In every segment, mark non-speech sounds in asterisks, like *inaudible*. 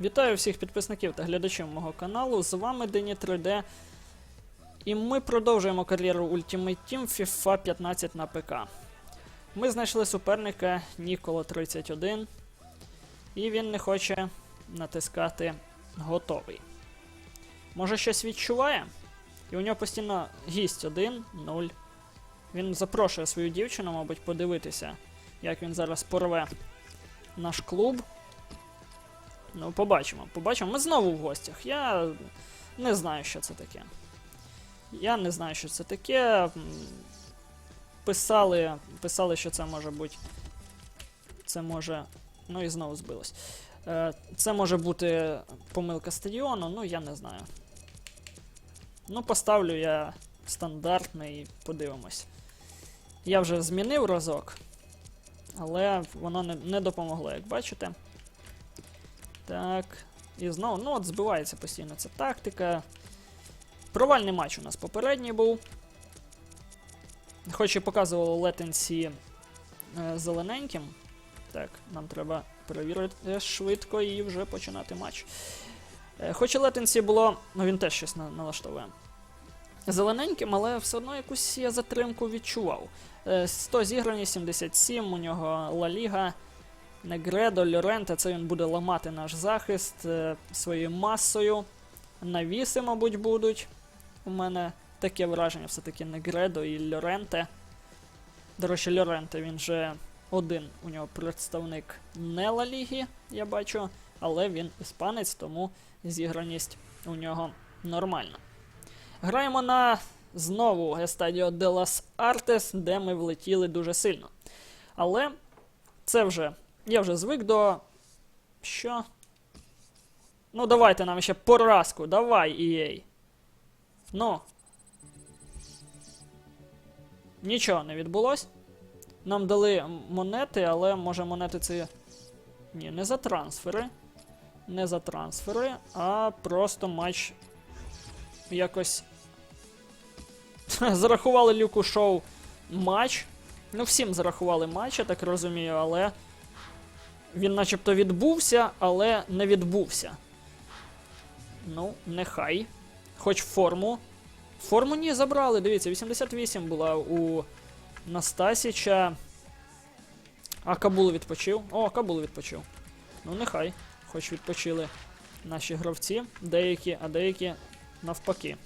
Вітаю всіх підписників та глядачів мого каналу. З вами Дені 3D. І ми продовжуємо кар'єру Ultimate Team FIFA 15 на ПК. Ми знайшли суперника Ніколо 31. І він не хоче натискати готовий. Може щось відчуває? І у нього постійно гість 1, 0. Він запрошує свою дівчину, мабуть, подивитися, як він зараз порве наш клуб. Ну, побачимо. Побачимо. Ми знову в гостях. Я не знаю, що це таке. Я не знаю, що це таке. Писали, писали, що це може бути. Це може. Ну і знову збилось. Е, Це може бути помилка стадіону, ну я не знаю. Ну, поставлю я стандартний, подивимось. Я вже змінив разок, але воно не, не допомогло, як бачите. Так. І знову, ну от збивається постійно ця тактика. Провальний матч у нас попередній був. Хоч і показувало летенсі е, зелененьким. Так, нам треба перевірити швидко і вже починати матч. Е, хоч і летенсі було, ну він теж щось на, налаштовує. Зелененьким, але все одно якусь я затримку відчував. Е, 100 зіграні, 77, у нього Ла Ліга. Негредо, Льоренте, це він буде ламати наш захист е, своєю масою. Навіси, мабуть, будуть. У мене таке враження, все-таки Негредо і Льоренте. До речі, Льоренте він же один у нього представник не Ла Ліги, я бачу, але він іспанець, тому зіграність у нього нормальна. Граємо на знову Естадіо де Лас Артес, де ми влетіли дуже сильно. Але це вже. Я вже звик до. Що? Ну, давайте нам ще поразку. Давай, EA. Ну. Нічого не відбулось. Нам дали монети, але може монети це. Ні, не за трансфери. Не за трансфери, а просто матч якось. *laughs* Зарахували люку шоу матч. Ну, всім зарахували матч, я так розумію, але. Він начебто відбувся, але не відбувся. Ну, нехай. Хоч форму. Форму ні, забрали, дивіться, 88 була у Настасіча. А Кабул відпочив. О, Кабул відпочив. Ну, нехай. Хоч відпочили наші гравці. Деякі, а деякі навпаки.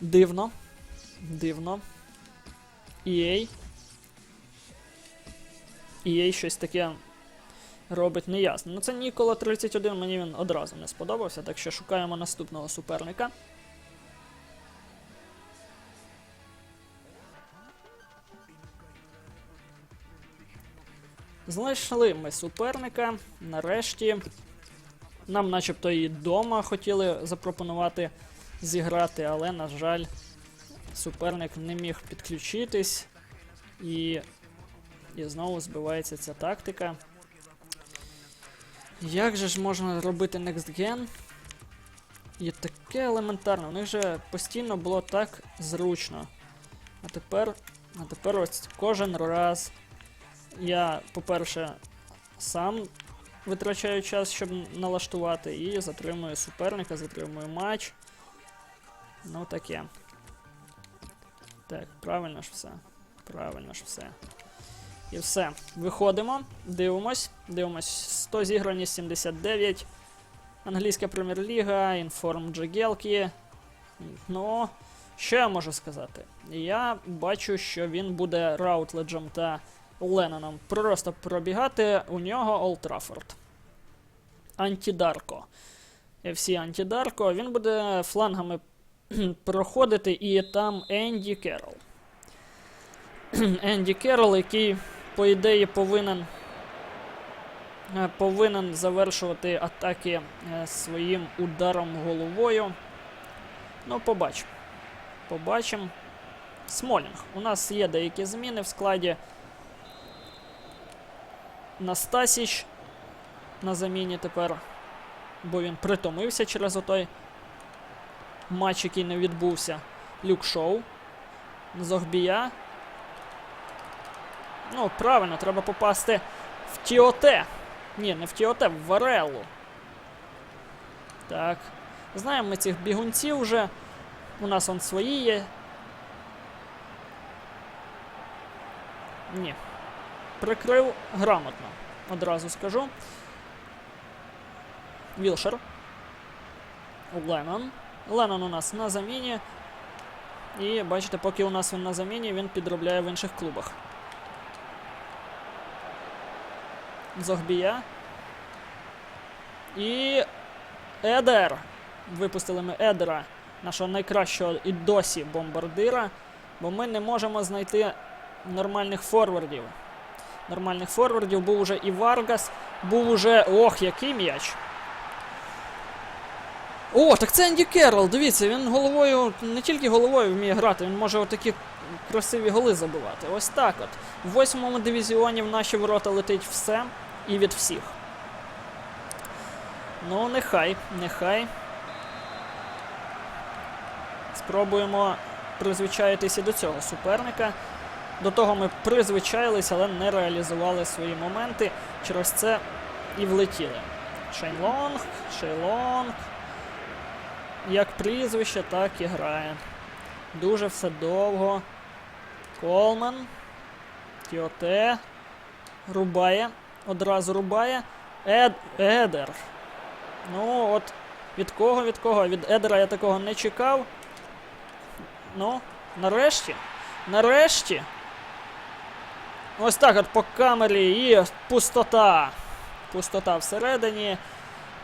Дивно. Дивно. EA. EA щось таке робить неясно. Ну це Нікола 31, мені він одразу не сподобався, так що шукаємо наступного суперника. Знайшли ми суперника. Нарешті. Нам начебто і дома хотіли запропонувати зіграти, але, на жаль, суперник не міг підключитись. І і знову збивається ця тактика. Як же ж можна робити Next Gen? І таке елементарне. У них же постійно було так зручно. А тепер. А тепер ось кожен раз я, по-перше, сам витрачаю час, щоб налаштувати, і затримую суперника, затримую матч. Ну таке. Так, правильно ж все. Правильно ж все. І все. Виходимо, дивимось. Дивимось. 100 зіграні 79. Англійська прем'єр-ліга, інформ Джегелки. Ну, що я можу сказати? Я бачу, що він буде Раутледжем та Ленноном просто пробігати. У нього Олд Траффорд. Антідарко. FC Антідарко. Він буде флангами *clears throat* проходити, і там Енді Керол. *clears throat* Енді Керол, який, по ідеї, повинен е, повинен завершувати атаки е, своїм ударом головою. Ну, побачимо. Побачимо. Смолінг. У нас є деякі зміни в складі. Настасіч на заміні тепер, бо він притомився через отой матч, який не відбувся. Люк Шоу. Зогбія. Ну, правильно, треба попасти в Тіоте. Ні, не в Тіоте, в Варелу. Так. Знаємо ми цих бігунців вже. У нас он свої є. Ні. Прикрив грамотно. Одразу скажу. Вілшер. Леннон. Леннон у нас на заміні. І бачите, поки у нас він на заміні, він підробляє в інших клубах. Зогбія. І. Едер. Випустили ми Едера, нашого найкращого і досі бомбардира. Бо ми не можемо знайти нормальних форвардів. Нормальних форвардів був уже і Варгас, був уже. Ох, який м'яч. О, так це Енді Керрол, дивіться, він головою, не тільки головою вміє грати, він може отакі красиві голи забивати. Ось так от. В восьмому дивізіоні в наші ворота летить все і від всіх. Ну, нехай, нехай. Спробуємо призвичаїтися до цього суперника. До того ми призвичаїлися, але не реалізували свої моменти. Через це і влетіли. Шейнлонг, Шейлонг. Як прізвище, так і грає. Дуже все довго. Колман. Тіоте. Рубає. Одразу рубає. Ед... Едер. Ну, от від кого, від кого? Від Едера я такого не чекав. Ну, нарешті. Нарешті. Ось так от по камері і пустота. Пустота всередині.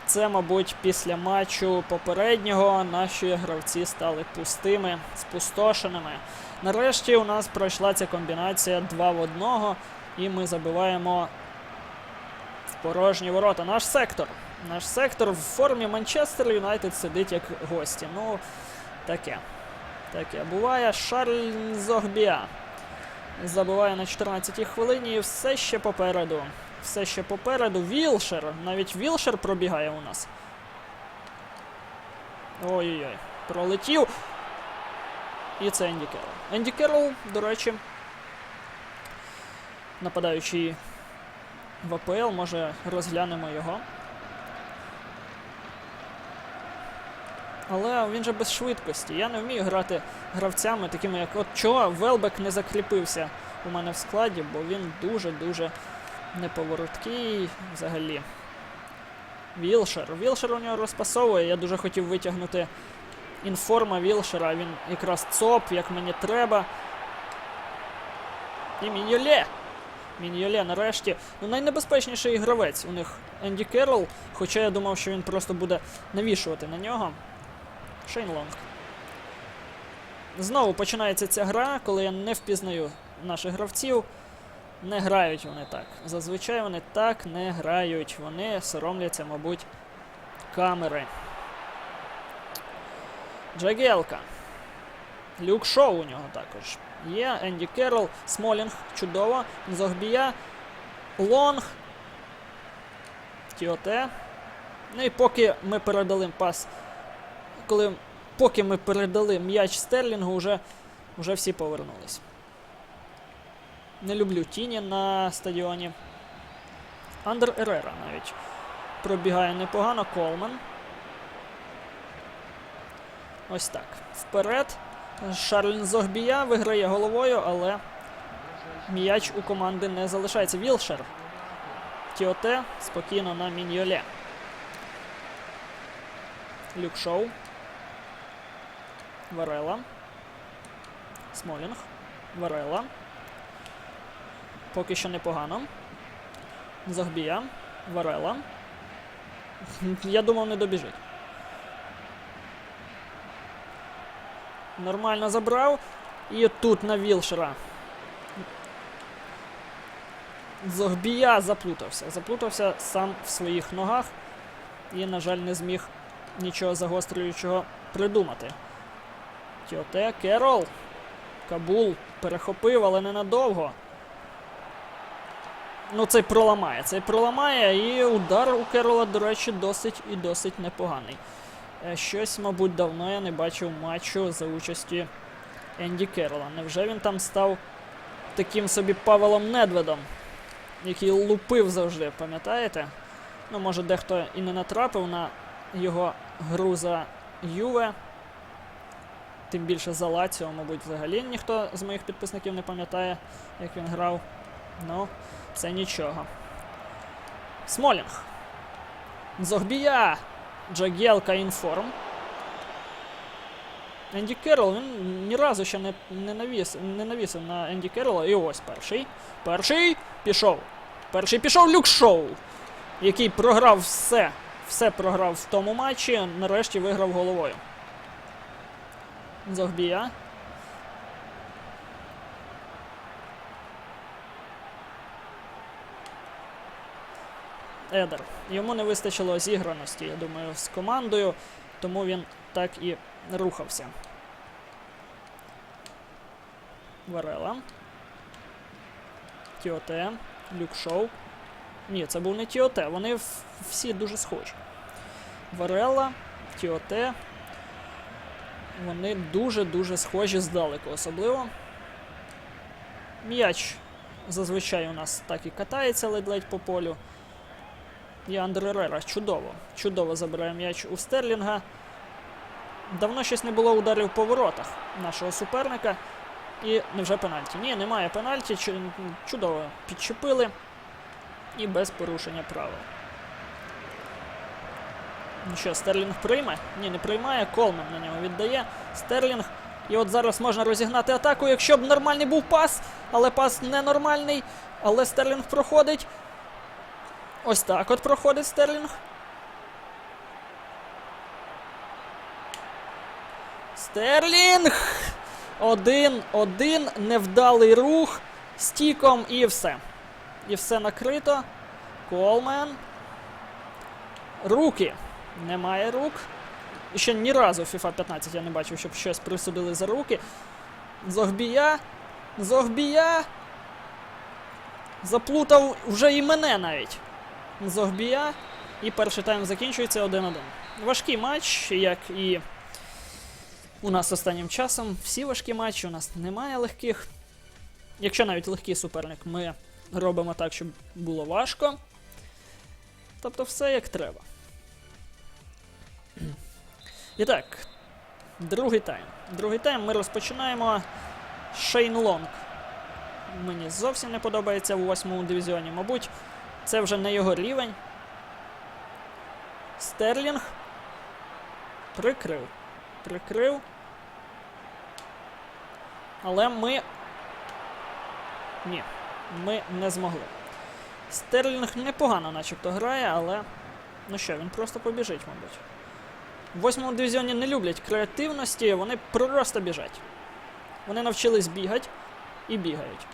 Це, мабуть, після матчу попереднього наші гравці стали пустими, спустошеними. Нарешті у нас пройшла ця комбінація 2 в 1, і ми забиваємо порожні ворота. Наш сектор. Наш сектор в формі Манчестер Юнайтед сидить як гості. Ну, таке. Таке буває. Шарль Зогбія. Забиває на 14-й хвилині і все ще попереду. Все ще попереду. Вілшер. Навіть Вілшер пробігає у нас. Ой-ой-ой. Пролетів. І це Енді Керрол. Енді Керрол, до речі, нападаючий в АПЛ, може розглянемо його. Але він же без швидкості. Я не вмію грати гравцями, такими як. От чого Велбек не закріпився у мене в складі, бо він дуже-дуже неповороткий взагалі. Вілшер. Вілшер у нього розпасовує. Я дуже хотів витягнути інформа Вілшера. Він якраз ЦОП, як мені треба. І Міньоле. Міньоле нарешті. Ну, найнебезпечніший гравець у них Енді Керрол, хоча я думав, що він просто буде навішувати на нього. Шейн Лонг. Знову починається ця гра, коли я не впізнаю наших гравців. Не грають вони так. Зазвичай вони так не грають. Вони соромляться, мабуть, камери. Джагелка. Люк Шоу у нього також. Є Енді Керрол, Смолінг, чудово. Зогбія, Лонг. Тіоте. Ну і поки ми передали пас. Коли поки ми передали м'яч Стерлінгу, вже, вже всі повернулись. Не люблю тіні на стадіоні. Андер Ерера навіть пробігає непогано. Колман. Ось так. Вперед. Шарлін Зогбія виграє головою, але м'яч у команди не залишається. Вілшер. Тіоте спокійно на Міньоле. Люк Шоу. Варела. Смолінг. Варела. Поки що непогано. Загбія. Варела. Я думав, не добіжить. Нормально забрав. І тут на Вілшера. Зогбія заплутався. Заплутався сам в своїх ногах. І, на жаль, не зміг нічого загострюючого придумати. Тіоте Керол. Кабул перехопив, але ненадовго. Ну, цей проламає. Цей проламає, і удар у Керола, до речі, досить і досить непоганий. Е, Щось, мабуть, давно я не бачив матчу за участі Енді Керола. Невже він там став таким собі Павелом Недведом, який лупив завжди, пам'ятаєте? Ну, може, дехто і не натрапив на його гру за Юве. Тим більше за Лаціо, мабуть, взагалі ніхто з моїх підписників не пам'ятає, як він грав. Ну, це нічого. Смолінг. Зогбія! Джагєлка інформ. Енді Керрол, він ні разу ще не, не, навіс, не навісив на Енді Керрола. І ось перший. Перший пішов. Перший пішов Люк Шоу, який програв все. Все програв в тому матчі. Нарешті виграв головою. Зогбія. Едер. Йому не вистачило зіграності, я думаю, з командою, тому він так і рухався. Варела. Тіоте. Люкшоу. Ні, це був не Тіоте, вони всі дуже схожі. Варела, Тіоте. Вони дуже-дуже схожі здалеку, особливо. М'яч зазвичай у нас так і катається ледь-ледь по полю. І Андре Рера чудово. Чудово забирає м'яч у Стерлінга. Давно щось не було ударів по воротах нашого суперника. І невже пенальті? Ні, немає пенальті. Чудово підчепили. І без порушення правил. Ну що, Стерлінг прийме? Ні, не приймає. Колмен на нього віддає. Стерлінг. І от зараз можна розігнати атаку, якщо б нормальний був пас, але пас ненормальний. Але Стерлінг проходить. Ось так от проходить Стерлінг. Стерлінг! Один, один, невдалий рух стіком і все. І все накрито. Колмен. Руки. Немає рук. І ще ні разу в FIFA 15 я не бачив, щоб щось присудили за руки. Зогбія. Зогбія. Заплутав вже і мене навіть. Зогбія. І перший тайм закінчується 1-1. Важкий матч, як і у нас останнім часом. Всі важкі матчі, у нас немає легких. Якщо навіть легкий суперник, ми робимо так, щоб було важко. Тобто все як треба. І так, другий тайм. Другий тайм ми розпочинаємо. Шейн Лонг. Мені зовсім не подобається в восьмому дивізіоні. Мабуть, це вже не його рівень. Стерлінг. Прикрив. Прикрив. Але ми. Ні, ми не змогли. Стерлінг непогано начебто грає, але. Ну що, він просто побіжить, мабуть. В восьмому дивізіоні не люблять креативності, вони просто біжать. Вони навчились бігати і бігають.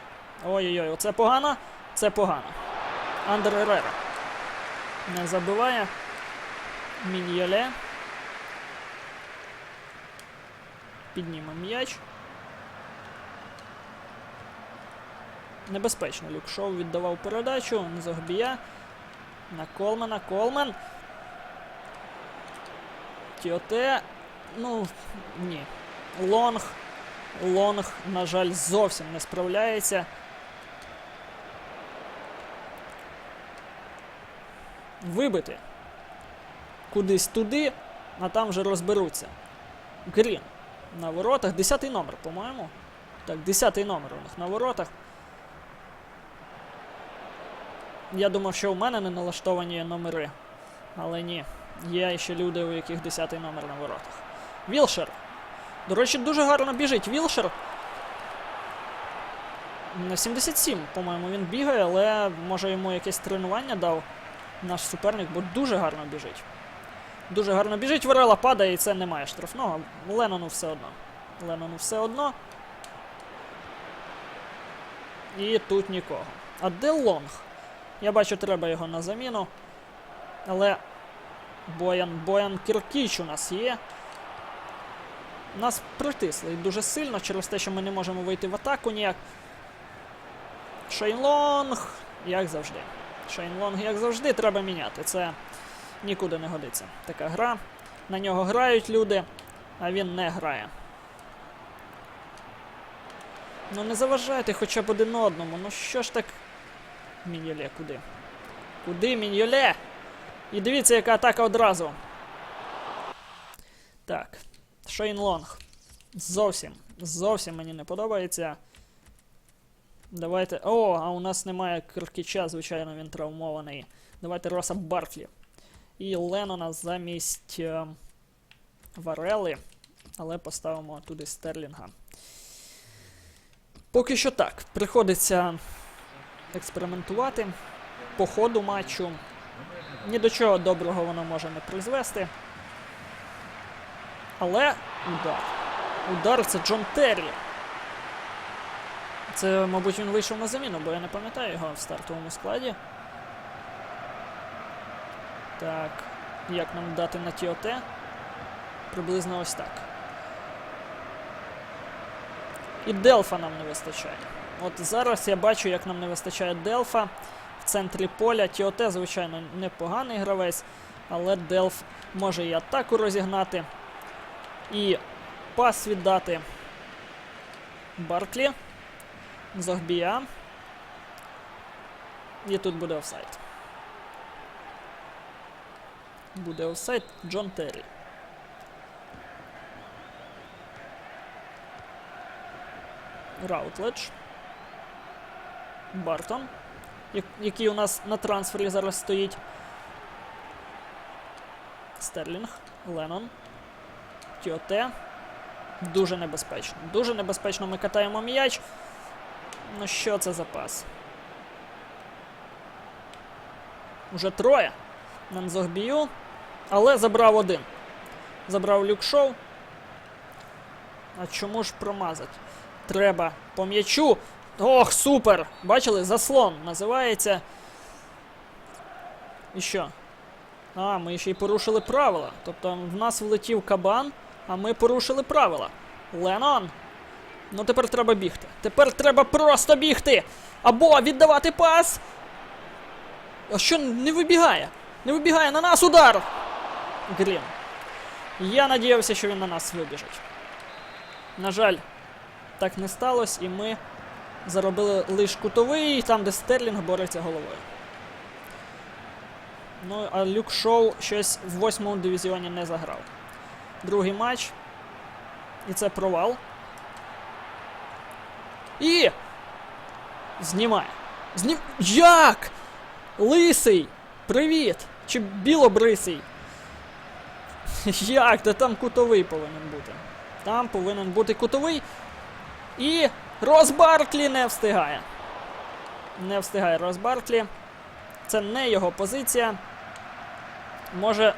Ой-ой-ой, оце погано, це погано. Андер Ерера. Не забиває. Міньяле. Підніме м'яч. Небезпечно Люк Шоу віддавав передачу. Загбія. На Колмена. Колмен. Тіоте. Ну, ні. Лонг. Лонг, на жаль, зовсім не справляється. Вибити. Кудись туди, а там вже розберуться. Грін. На воротах. Десятий номер, по-моєму. Так, десятий номер у них на воротах. Я думав, що у мене не налаштовані номери. Але ні. Є ще люди, у яких 10 номер на воротах. Вілшер. До речі, дуже гарно біжить Вілшер. На 77, по-моєму, він бігає, але може йому якесь тренування дав наш суперник, бо дуже гарно біжить. Дуже гарно біжить, Варела падає і це немає штрафного. Ленону все одно. Ленону все одно. І тут нікого. А де Лонг? Я бачу, треба його на заміну. Але Боян, Боян Кіркіч у нас є. Нас притисли дуже сильно через те, що ми не можемо вийти в атаку ніяк. Шейнлонг, як завжди. Шейнлонг, як завжди, треба міняти. Це нікуди не годиться. Така гра. На нього грають люди, а він не грає. Ну не заважайте хоча б один одному. Ну що ж так. Міньоле, куди? Куди, Міньоле? І дивіться, яка атака одразу. Так. Шейн Лонг. Зовсім. Зовсім мені не подобається. Давайте. О, а у нас немає Киркіча, звичайно, він травмований. Давайте Роса Барклі. І Леннона замість е, Варели. Але поставимо туди Стерлінга. Поки що так. Приходиться експериментувати по ходу матчу. Ні до чого доброго воно може не призвести. Але удар. Удар це Джон Террі. Це, мабуть, він вийшов на заміну, бо я не пам'ятаю його в стартовому складі. Так. Як нам дати на ТОТ? Приблизно ось так. І Делфа нам не вистачає. От зараз я бачу, як нам не вистачає Делфа в центрі поля. Тіоте, звичайно, непоганий гравець, але Делф може і атаку розігнати, і пас віддати Барклі. Зогбія. І тут буде офсайд. Буде офсайд Джон Террі. Раутледж. Бартон, який у нас на трансфері зараз стоїть. Стерлінг, Леннон, Тіоте. Дуже небезпечно. Дуже небезпечно ми катаємо м'яч. Ну що це за пас? Уже троє. Нанзогбію. Але забрав один. Забрав люкшоу. А чому ж промазать? Треба по м'ячу. Ох, супер! Бачили? Заслон називається. І що? А, ми ще й порушили правила. Тобто в нас влетів кабан, а ми порушили правила. Ленон! Ну тепер треба бігти. Тепер треба просто бігти! Або віддавати пас! А що не вибігає? Не вибігає на нас удар! Грін. Я надіявся, що він на нас вибіжить. На жаль, так не сталося, і ми заробили лише кутовий, там, де Стерлінг бореться головою. Ну, а Люк Шоу щось в восьмому дивізіоні не заграв. Другий матч. І це провал. І. Знімає. Знім... Як? Лисий! Привіт! Чи білобрисий? Як? Та там кутовий повинен бути. Там повинен бути кутовий. І Рос Барклі не встигає. Не встигає Рос Барклі. Це не його позиція. Може,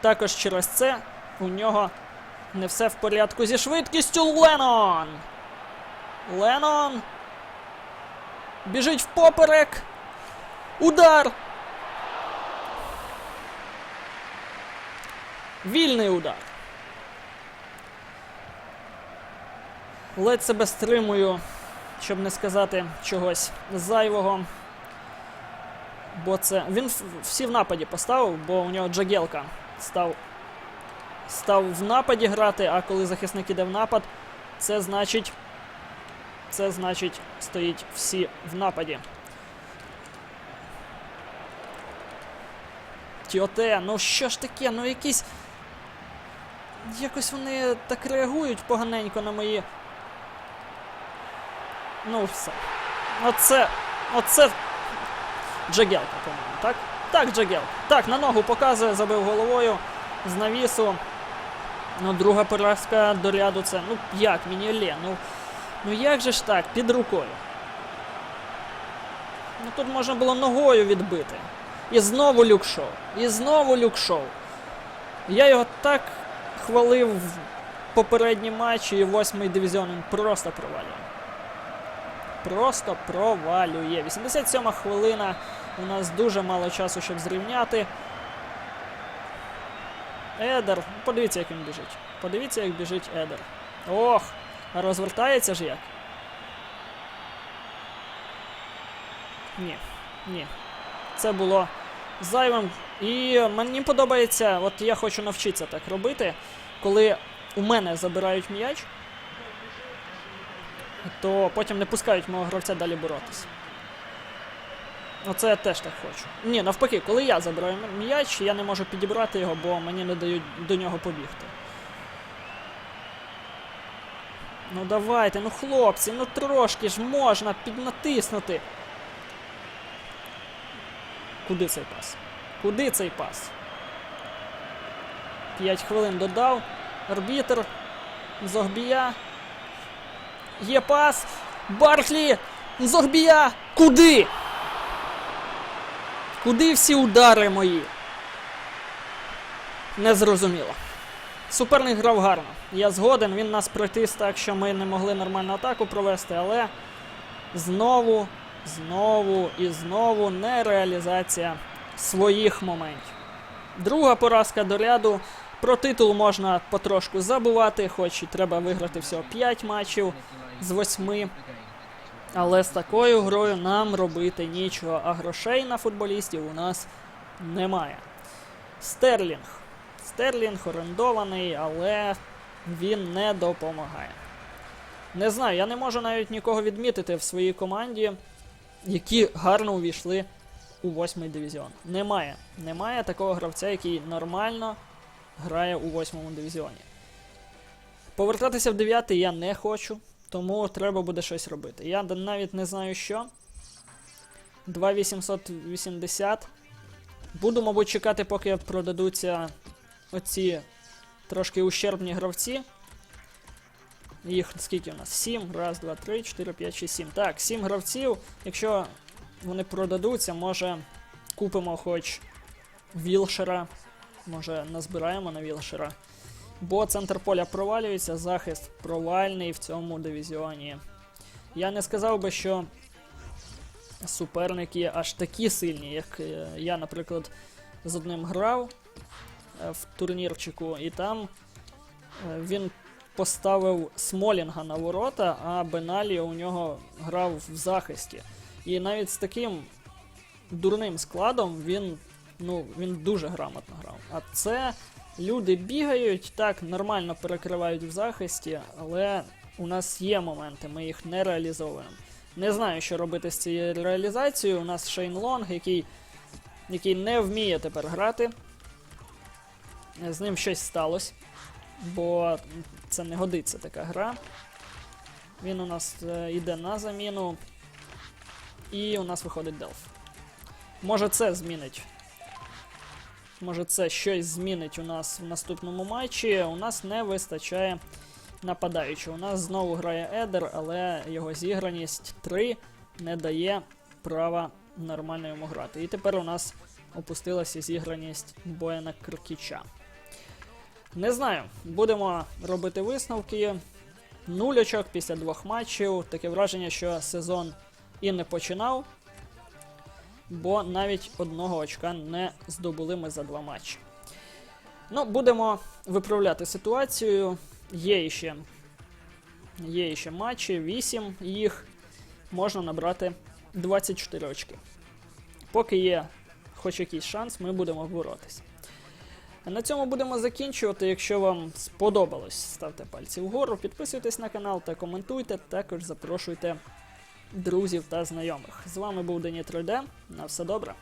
також через це у нього не все в порядку зі швидкістю Ленон. Ленон. Біжить впоперек. Удар. Вільний удар. Ледь себе стримую, щоб не сказати чогось зайвого. Бо це. Він всі в нападі поставив, бо у нього Джагелка став, став в нападі грати, а коли захисник іде в напад, це значить. Це значить, стоїть всі в нападі. Тіоте, ну що ж таке, ну якісь. Якось вони так реагують поганенько на мої. Ну, все. Оце. Оце. Джагелка, по-моєму, так? Так, Джагелка. Так, на ногу показує, забив головою з навісу. Ну, друга поразка до ряду це. Ну, як, Мініоле, ну. Ну як же ж так, під рукою. Ну тут можна було ногою відбити. І знову люкшоу. І знову люкшоу. Я його так хвалив в попередні матчі і восьмий дивізіон він просто провалює. Просто провалює. 87 хвилина. У нас дуже мало часу, щоб зрівняти. Едер. Подивіться, як він біжить. Подивіться, як біжить Едер. Ох! Розвертається ж як? Ні. Ні. Це було зайвим. І мені подобається, от я хочу навчитися так робити, коли у мене забирають м'яч, то потім не пускають мого гравця далі боротися. Оце я теж так хочу. Ні, навпаки, коли я забираю м'яч, я не можу підібрати його, бо мені не дають до нього побігти. Ну давайте, ну хлопці, ну трошки ж можна піднатиснути. Куди цей пас? Куди цей пас? 5 хвилин додав. Арбітер. Зогбія. Є пас. Барклі! Зогбія! Куди? Куди всі удари мої? Незрозуміло. Суперник грав гарно. Я згоден, він нас притис так, що ми не могли нормальну атаку провести, але знову, знову і знову нереалізація своїх моментів. Друга поразка до ряду. Про титул можна потрошку забувати, хоч і треба виграти всього 5 матчів з 8. Але з такою грою нам робити нічого, а грошей на футболістів у нас немає. Стерлінг. Стерлінг орендований, але він не допомагає. Не знаю, я не можу навіть нікого відмітити в своїй команді, які гарно увійшли у восьмий дивізіон. Немає. Немає такого гравця, який нормально грає у восьмому дивізіоні. Повертатися в дев'ятий я не хочу, тому треба буде щось робити. Я навіть не знаю що. 2880. Буду, мабуть, чекати, поки продадуться оці трошки ущербні гравці. Їх скільки у нас? 7, раз, два, три, 4, 5, 6, 7. Так, 7 гравців. Якщо вони продадуться, може купимо хоч Вілшера. Може назбираємо на Вілшера. Бо центр поля провалюється, захист провальний в цьому дивізіоні. Я не сказав би, що суперники аж такі сильні, як е, я, наприклад, з одним грав в турнірчику, і там е, він поставив Смолінга на ворота, а Беналі у нього грав в захисті. І навіть з таким дурним складом він, ну, він дуже грамотно грав. А це люди бігають, так, нормально перекривають в захисті, але у нас є моменти, ми їх не реалізовуємо. Не знаю, що робити з цією реалізацією. У нас Шейн Лонг, який, який не вміє тепер грати. З ним щось сталося, бо це не годиться така гра. Він у нас е, йде на заміну. І у нас виходить Делф. Може це змінить. Може це щось змінить у нас в наступному матчі. У нас не вистачає нападаючого. У нас знову грає Едер, але його зіграність 3 не дає права нормально йому грати. І тепер у нас опустилася зіграність Бояна Кркіча. Не знаю, будемо робити висновки. Нуль очок після двох матчів. Таке враження, що сезон і не починав, бо навіть одного очка не здобули ми за два матчі. Ну, будемо виправляти ситуацію. Є ще, є ще матчі, 8 їх. Можна набрати 24 очки. Поки є хоч якийсь шанс, ми будемо боротися. На цьому будемо закінчувати. Якщо вам сподобалось, ставте пальці вгору, підписуйтесь на канал та коментуйте. Також запрошуйте друзів та знайомих. З вами був Дені 3D. На все добре.